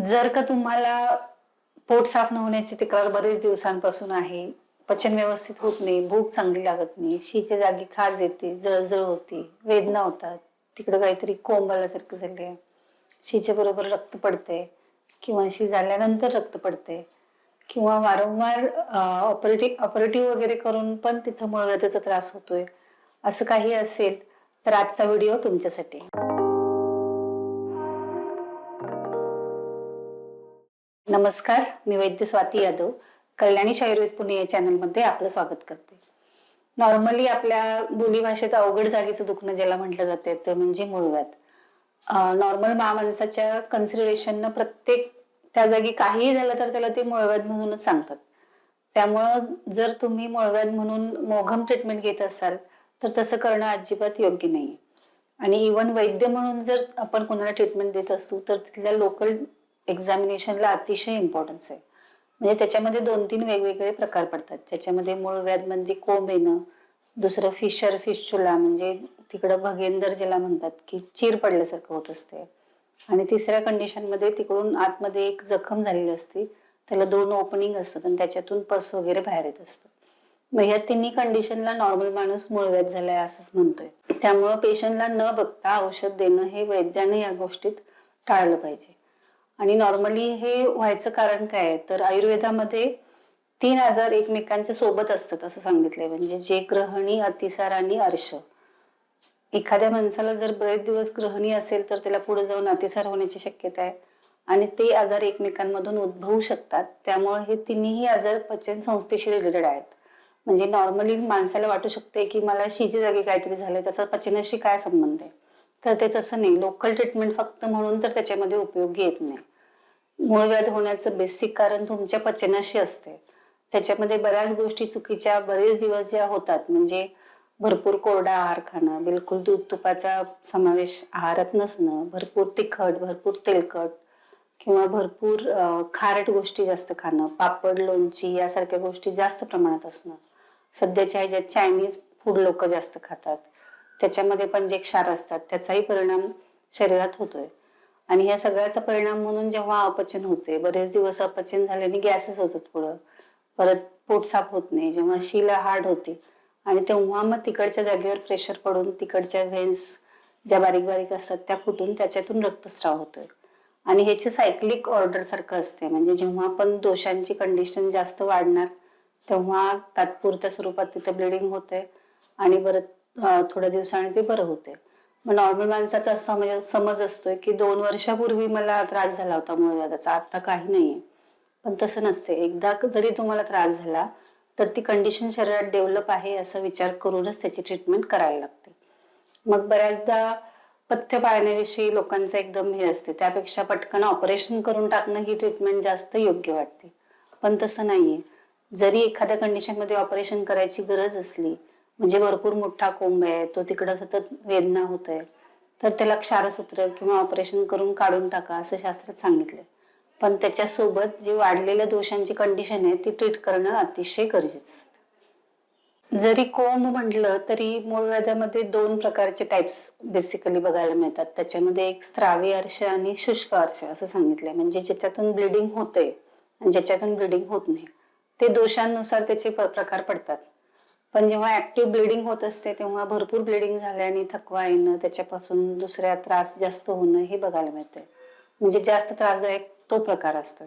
जर का तुम्हाला पोट साफ न होण्याची तक्रार बरेच दिवसांपासून आहे पचन व्यवस्थित होत नाही भूक चांगली लागत नाही शीच्या जागी खाज येते जळजळ होती वेदना होतात तिकडं काहीतरी कोंब आल्यासारखं झाले शीच्या बरोबर रक्त पडते किंवा शी झाल्यानंतर रक्त पडते किंवा वारंवार ऑपरेटिव्ह ऑपरेटिव्ह वगैरे करून पण तिथं मुळव्याचा त्रास होतोय असं काही असेल तर आजचा व्हिडिओ तुमच्यासाठी. नमस्कार मी वैद्य स्वाती यादव कल्याणी आयुर्वेद पुणे या चॅनलमध्ये आपलं स्वागत करते. नॉर्मली आपल्या बोलीभाषेत अवघड जागेचं दुखणं ज्याला म्हटलं जाते ते म्हणजे मुळव्यात नॉर्मल महामाणसाच्या कन्सिडरेशननं प्रत्येक त्या जागी काहीही झालं तर त्याला ते मुळव्यात म्हणूनच सांगतात. त्यामुळं जर तुम्ही मुळव्यात म्हणून मोघम ट्रीटमेंट घेत असाल तर तसं करणं अजिबात योग्य नाही आणि इवन वैद्य म्हणून जर आपण कोणाला ट्रीटमेंट देत असू तर तिथल्या लोकल एक्झामिनेशनला अतिशय इम्पॉर्टन्स आहे. म्हणजे त्याच्यामध्ये दोन तीन वेगवेगळे प्रकार पडतात. ज्याच्यामध्ये मूळ व्याध म्हणजे कोंब येणं दुसरं फिशर फिशचुला म्हणजे तिकडं भगेंदर ज्याला म्हणतात की चीर पडल्यासारखं होत असते. आणि तिसऱ्या कंडिशनमध्ये तिकडून आतमध्ये एक जखम झालेली असते. त्याला दोन ओपनिंग असतात आणि त्याच्यातून पस वगैरे बाहेर येत असतो. मग ह्या तिन्ही कंडिशनला नॉर्मल माणूस मूळव्याध झालाय असंच म्हणतोय. त्यामुळं पेशंटला न बघता औषध देणं हे वैद्याने या गोष्टीत टाळलं पाहिजे. आणि नॉर्मली हे व्हायचं कारण काय आहे? तर आयुर्वेदामध्ये तीन आजार एकमेकांच्या सोबत असतात असं सांगितलंय. म्हणजे जे ग्रहणी अतिसार आणि अर्श. एखाद्या माणसाला जर बरेच दिवस ग्रहणी असेल तर त्याला पुढे जाऊन अतिसार होण्याची शक्यता आहे. आणि ते आजार एकमेकांमधून उद्भवू शकतात. त्यामुळे हे तिन्ही आजार पचन संस्थेशी रिलेटेड आहेत. म्हणजे नॉर्मली माणसाला वाटू शकते की मला शिजे जागी काहीतरी झालंय त्याचा पचनाशी काय संबंध आहे? तर ते तसं नाही. लोकल ट्रीटमेंट फक्त म्हणून तर त्याच्यामध्ये उपयोगी येत नाही. मूळव्याध होण्याचं बेसिक कारण तुमच्या पचनाशी असते. त्याच्यामध्ये बऱ्याच गोष्टी चुकीच्या बरेच दिवस ज्या होतात म्हणजे भरपूर कोरडा आहार खाणं बिलकुल दूध तुपाचा समावेश आहारात नसणं भरपूर तिखट भरपूर तेलकट किंवा भरपूर खारट गोष्टी जास्त खाणं पापड लोणची यासारख्या गोष्टी जास्त प्रमाणात असणं. सध्याच्या ह्याच्यात चायनीज फूड लोक जास्त खातात. त्याच्यामध्ये पण जे क्षार असतात त्याचाही परिणाम शरीरात होतोय. आणि ह्या सगळ्याचा परिणाम म्हणून जेव्हा अपचन होते बरेच दिवस अपचन झाल्याने गॅसेस होतात पुढं. परत पोट साफ होत नाही जेव्हा शिला हार्ड होते. आणि तेव्हा मग तिकडच्या जागेवर प्रेशर पडून तिकडच्या व्हेन्स ज्या बारीक बारीक असतात त्या फुटून त्याच्यातून रक्तस्राव होतोय. आणि ह्याची सायक्लिक ऑर्डर सारखं असते. म्हणजे जेव्हा पण दोषांची कंडिशन जास्त वाढणार तेव्हा तात्पुरत्या स्वरूपात तिथं ब्लिडिंग होते आणि बरं थोड्या दिवसाने ते बरं होते मग नॉर्मल माणसाचा समज समज असतोय की दोन वर्षापूर्वी मला त्रास झाला होता मूळव्याधाचा. आता काही नाहीये. पण तसं नसते एकदा जरी तुम्हाला त्रास झाला तर ती कंडिशन शरीरात डेव्हलप आहे असा विचार करूनच त्याची ट्रीटमेंट करायला लागते. मग बऱ्याचदा पथ्य पाळण्याविषयी लोकांचं एकदम हे असते. त्यापेक्षा पटकन ऑपरेशन करून टाकणं ही ट्रीटमेंट जास्त योग्य वाटते. पण तसं नाहीये. जरी एखाद्या कंडिशनमध्ये ऑपरेशन करायची गरज असली म्हणजे भरपूर मोठा कोंब आहे तो तिकडं सतत वेदना होत आहे तर त्याला क्षारसूत्र किंवा ऑपरेशन करून काढून टाका असं शास्त्रात सांगितलंय. पण त्याच्यासोबत जे वाढलेल्या दोषांची कंडिशन आहे ती ट्रीट करणं अतिशय गरजेचं असतं. जरी कोंब म्हटलं तरी मूळ व्याजामध्ये दोन प्रकारचे टाइप्स बेसिकली बघायला मिळतात. त्याच्यामध्ये एक स्त्रावी अर्श आणि शुष्क अर्श असं सांगितलंय. म्हणजे ज्याच्यातून ब्लिडिंग होते आणि ज्याच्यातून ब्लिडिंग होत नाही. ते दोषांनुसार त्याचे प्रकार पडतात. पण जेव्हा ऍक्टिव्ह ब्लिडिंग होत असते तेव्हा भरपूर ब्लिडिंग झाल्याने थकवा येणं त्याच्यापासून दुसऱ्या त्रास जास्त होणं हे बघायला मिळते म्हणजे जास्त त्रासदायक तो प्रकार असतोय.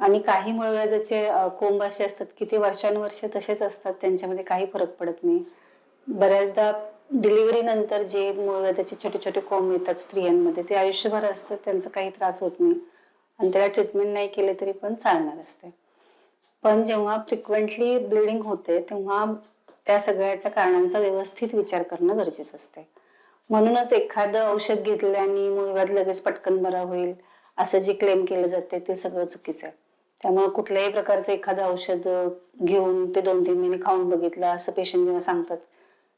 आणि काही मुळव्याधाचे कोंब असे असतात की ते वर्षानुवर्ष तसेच असतात त्यांच्यामध्ये काही फरक पडत नाही. बऱ्याचदा डिलिव्हरी नंतर जे मुळव्याधाचे छोटे छोटे कोंब येतात स्त्रियांमध्ये ते आयुष्यभर असतात त्यांचा काही त्रास होत नाही. आणि त्याला ट्रीटमेंट नाही केले तरी पण चालणार असते. पण जेव्हा फ्रिक्वेंटली ब्लिडिंग होते तेव्हा त्या सगळ्याच्या कारणांचा व्यवस्थित विचार करणं गरजेचं असते म्हणूनच एखादं औषध घेतल्याने मुळव्याध लगेच पटकन बरा होईल असं जे क्लेम केलं जाते ते सगळं चुकीचं आहे. त्यामुळे कुठल्याही प्रकारचं एखादं औषध घेऊन ते दोन तीन महिने खाऊन बघितलं असं पेशंट जेव्हा सांगतात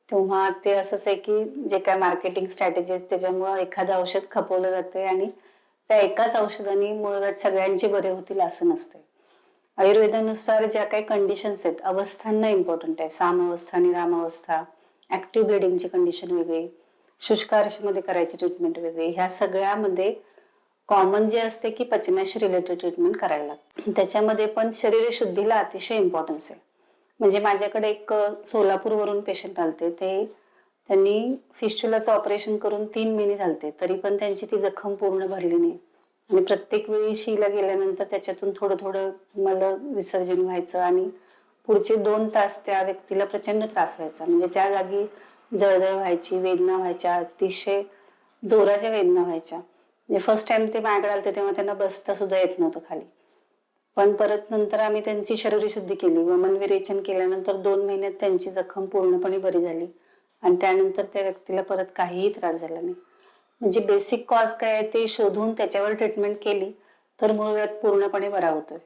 तेव्हा ते असंच आहे की जे काय मार्केटिंग स्ट्रॅटेजीज त्याच्यामुळं एखादं औषध खपवलं जाते आणि त्या एकाच औषधाने मुळव्याध सगळ्यांचे बरे होतील असं नसते आयुर्वेदानुसार ज्या काही कंडिशन्स आहेत अवस्थांना इम्पॉर्टंट आहे. साम अवस्था आणि राम अवस्था ऍक्टिव्ह ब्लिडिंगची कंडिशन वेगळी. शुष्कार्शमध्ये करायची ट्रीटमेंट वेगळी. ह्या सगळ्यामध्ये कॉमन जे असते की पचनाशी रिलेटेड ट्रीटमेंट करायला लागते. त्याच्यामध्ये पण शरीर शुद्धीला अतिशय इम्पॉर्टन्स आहे. म्हणजे माझ्याकडे एक सोलापूरवरून पेशंट आलते. ते त्यांनी फिस्टुलाचं ऑपरेशन करून तीन महिने झालते. तरी पण त्यांची ती जखम पूर्ण भरली नाही. आणि प्रत्येक वेळी शीला गेल्यानंतर त्याच्यातून थोडं थोडं मला विसर्जन व्हायचं आणि पुढचे दोन तास त्या व्यक्तीला प्रचंड त्रास व्हायचा. म्हणजे त्या जागी जळजळ व्हायची वेदना व्हायच्या अतिशय जोराच्या वेदना व्हायच्या. म्हणजे फर्स्ट टाइम ते माझ्याकडे आलते तेव्हा त्यांना बसता सुद्धा येत नव्हतं खाली. पण परत नंतर आम्ही त्यांची शरीरशुद्धी केली वमन विरेचन केल्यानंतर दोन महिन्यात त्यांची जखम पूर्णपणे बरी झाली. आणि त्यानंतर त्या व्यक्तीला परत काहीही त्रास झाला नाही. म्हणजे बेसिक कॉज काय आहे ते शोधून त्याच्यावर ट्रीटमेंट केली तर मूळव्याध पूर्णपणे बरा होतोय.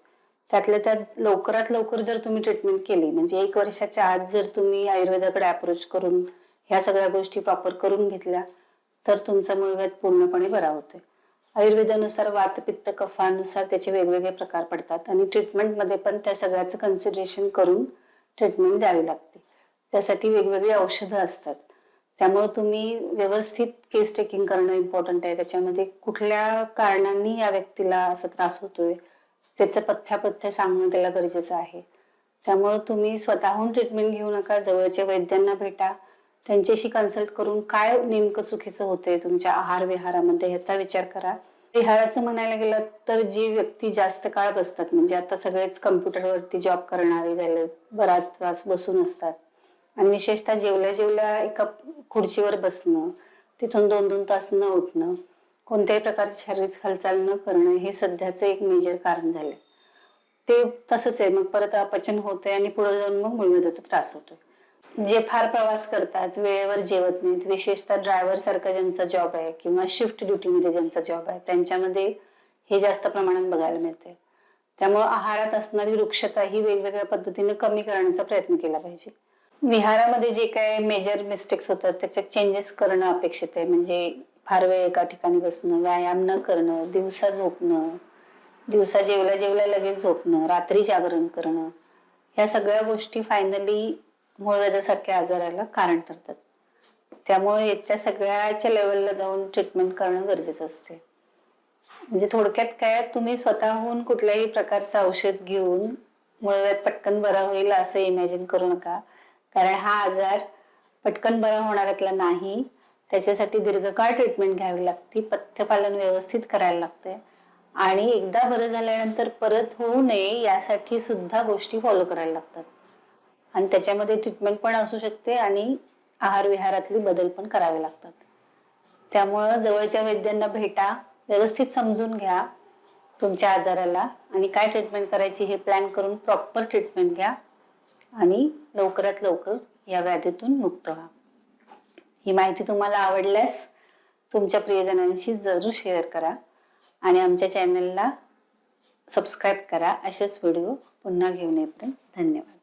त्यातल्या त्यात लवकरात लवकर जर तुम्ही ट्रीटमेंट केली म्हणजे एक वर्षाच्या आत जर तुम्ही आयुर्वेदाकडे अप्रोच करून ह्या सगळ्या गोष्टी प्रॉपर करून घेतल्या तर तुमचा मूळव्याध पूर्णपणे बरा होतोय. आयुर्वेदानुसार वातपित्त कफानुसार त्याचे वेगवेगळे प्रकार पडतात आणि ट्रीटमेंटमध्ये पण त्या सगळ्याचं कन्सिडरेशन करून ट्रीटमेंट द्यावी लागते. त्यासाठी वेगवेगळी औषधं असतात. त्यामुळे तुम्ही व्यवस्थित केस टेकिंग करणं इम्पॉर्टंट आहे. त्याच्यामध्ये कुठल्या कारणांनी या व्यक्तीला असा त्रास होतोय त्याचं पथ्यापथ्य सांगणं त्याला गरजेचं आहे. त्यामुळे तुम्ही स्वतःहून ट्रीटमेंट घेऊ नका जवळच्या वैद्यांना भेटा. त्यांच्याशी कन्सल्ट करून काय नेमकं चुकीचं होतंय तुमच्या आहार विहारामध्ये ह्याचा विचार करा. विहाराचं म्हणायला गेलं तर जी व्यक्ती जास्त काळ बसतात म्हणजे आता सगळेच कम्प्युटरवरती जॉब करणारे झाले बराच त्रास बसून असतात. आणि विशेषतः जेवल्या जेवल्या एका खुर्चीवर बसणं तिथून दोन दोन तास न उठणं कोणत्याही प्रकारची शारीरिक हालचाल न करणं हे सध्याचं एक मेजर कारण झालंय. ते तसंच आहे. मग परत अपचन होतंय आणि पुढे जाऊन मग मुळव्याधाचा त्रास होतोय. जे फार प्रवास करतात वेळेवर जेवत नाहीत विशेषतः ड्रायव्हर सारखा ज्यांचा जॉब आहे किंवा शिफ्ट ड्युटीमध्ये ज्यांचा जॉब आहे त्यांच्यामध्ये हे जास्त प्रमाणात बघायला मिळते त्यामुळे आहारात असणारी वृक्षता ही वेगवेगळ्या पद्धतीने कमी करण्याचा प्रयत्न केला पाहिजे. विहारामध्ये जे काय मेजर मिस्टेक्स होतात त्याच्यात चेंजेस करणं अपेक्षित आहे. म्हणजे फार वेळ एका ठिकाणी बसणं व्यायाम न करणं दिवसा झोपणं दिवसा जेवल्या जेवल्या लगेच झोपणं रात्री जागरण करणं ह्या सगळ्या गोष्टी फायनली मूळव्याधासारख्या आजाराला कारण ठरतात. त्यामुळे याच्या सगळ्याच्या लेवलला जाऊन ट्रीटमेंट करणं गरजेचं असते म्हणजे थोडक्यात काय तुम्ही स्वतःहून कुठल्याही प्रकारचं औषध घेऊन मुळव्याध पटकन बरा होईल असं इमॅजिन करू नका. कारण हा आजार पटकन बरा होणाऱ्यातला नाही. त्याच्यासाठी दीर्घकाळ ट्रीटमेंट घ्यावी लागते. पथ्यपालन व्यवस्थित करायला लागते. आणि एकदा बरं झाल्यानंतर परत होऊ नये यासाठी सुद्धा गोष्टी फॉलो करायला लागतात. आणि त्याच्यामध्ये ट्रीटमेंट पण असू शकते आणि आहार विहारातले बदल पण करावे लागतात. त्यामुळं जवळच्या वैद्यांना भेटा व्यवस्थित समजून घ्या तुमच्या आजाराला आणि काय ट्रीटमेंट करायची हे प्लॅन करून प्रॉपर ट्रीटमेंट घ्या. आणि लवकरात लवकर या व्याधीतून मुक्त व्हा. ही माहिती तुम्हाला आवडल्यास तुमच्या प्रियजनांशी जरूर शेअर करा आणि आमच्या चॅनलला सबस्क्राईब करा असेच व्हिडिओ पुन्हा घेऊन येईपर्यंत धन्यवाद.